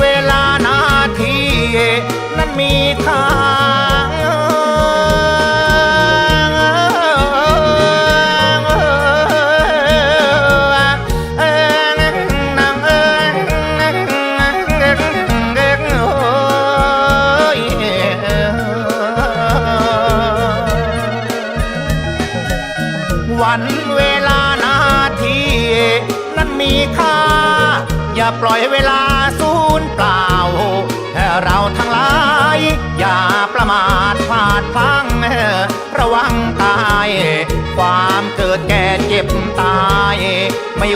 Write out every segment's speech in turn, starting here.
เวลานาทีนั้นมีค่าวันเวลานาทีนั้นมีค่า อย่าปล่อยเวลาสู้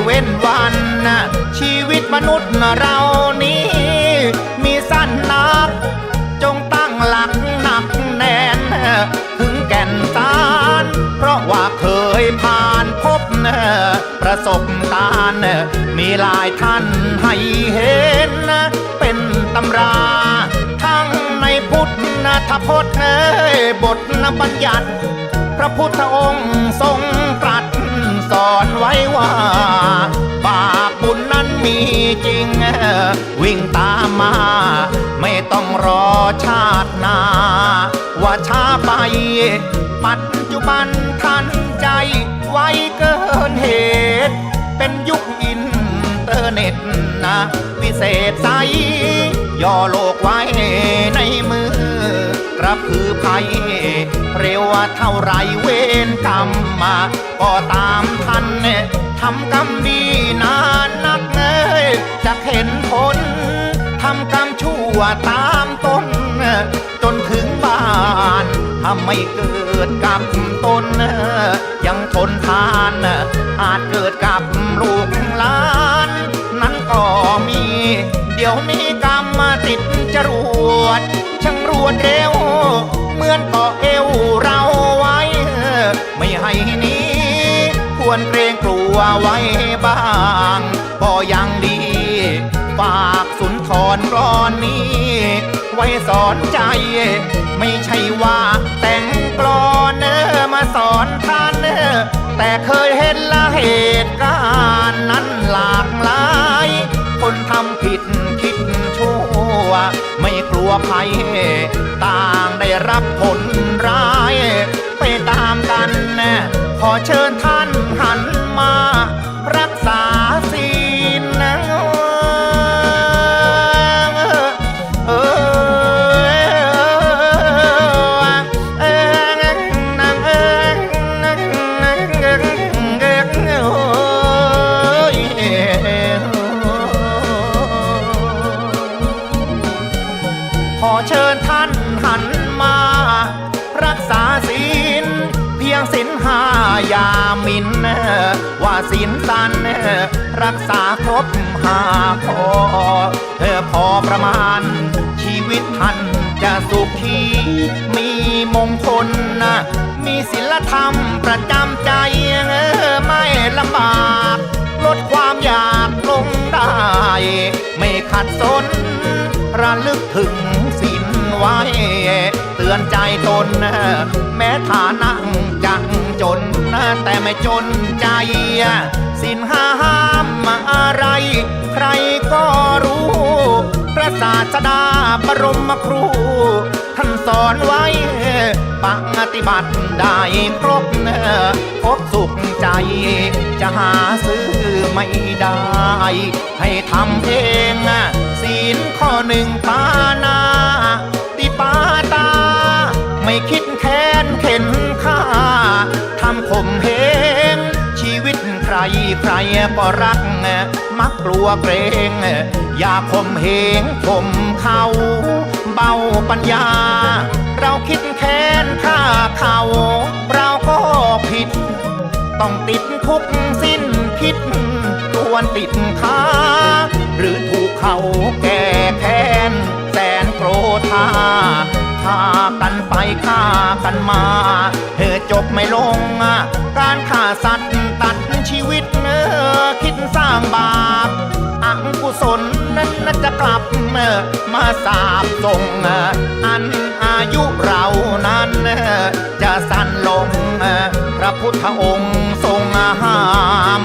เว้นวัน ชีวิตมนุษย์เรานี้ มีสั้นนัก จงตั้งหลักหนักแน่น ถึงแก่นสาร เพราะว่าเคยผ่านพบ ประสบการณ์มีหลายท่านให้เห็น เป็นตำราทั้งในพุทธพจน์บทบัญญัติ พระพุทธองค์ทรงตรัสสอนไว้ว่า วิ่งตามมา ไม่ต้องรอชาตินา ว่าช้าไป ปัจจุบันทันใจไวเกินเหตุ เป็นยุคอินเทอร์เน็ตนะ วิเศษใส ย่อโลกไว้ในมือกระพือภัย เร็วเท่าไรเวรกรรมมา ก็ตามทันทำกรรมดีนานนัก จะเห็นผลทำกรรมชั่วตามต้น จนถึงบ้านถ้าไม่เกิดกับตน ยังทนทาน อาจเกิดกับลูกหลาน นั้นก็มี เดี๋ยวนี้กรรมมาติดจรวดช่างรวดเร็ว เหมือนเกาะเอวเราไว้ ไม่ให้นี้ ควรเกรงกลัวไว้บ้างก็ยัง อนนี้ ไว้สอนใจ ไม่ใช่ว่าแต่งกลอนเนอมาสอนท่านเนอแต่เคยเห็นละเหตุการณ์นั้นหลากหลาย คนทำผิดคิดชั่ว ไม่กลัวภัยต่างได้รับผลร้าย ไปตามกันนะขอเชิญท่านหันมา ท่านหันมา รักษาศีลเพียงศีลห้าอย่ามิน ว่าศีลสันรักษาครบห้าพอเธอพอประมาณ ชีวิตท่านจะสุขี มีมงคลนะมีศีลธรรมประจำใจไม่ลำบากลดความอยากลงได้ ไม่ขัดสนระลึกถึง ไว้ เตือนใจตน แม้ฐานะจังจน แต่ไม่จนใจ สินห้าห้ามมาอะไร ใครก็รู้ พระศาสดาบรมครู ท่านสอนไว้ ปฏิบัติได้ครบพบสุขใจ จะหาซื้อไม่ได้ ให้ทำเองศีลข้อหนึ่งปานา ใครใครก็รัก มักกลัวเกรง อย่าข่มเหงข่มเขาเบาปัญญา เราคิดแค้นฆ่าเขา เราก็ผิด ต้องติดคุกสิ้นคิดควติดค้า หรือถูกเขาแก่แค้นแสนโกรธาฆ่ากันไปฆ่ากันมา เธอจบไม่ลง การฆ่าสัตว์ตัด ชีวิตเนอคิดสร้างบาปอังกุศลนั้นน่าจะกลับมาสาบส่งอันอายุเรานั้นจะสั้นลง พระพุทธองค์ทรงห้าม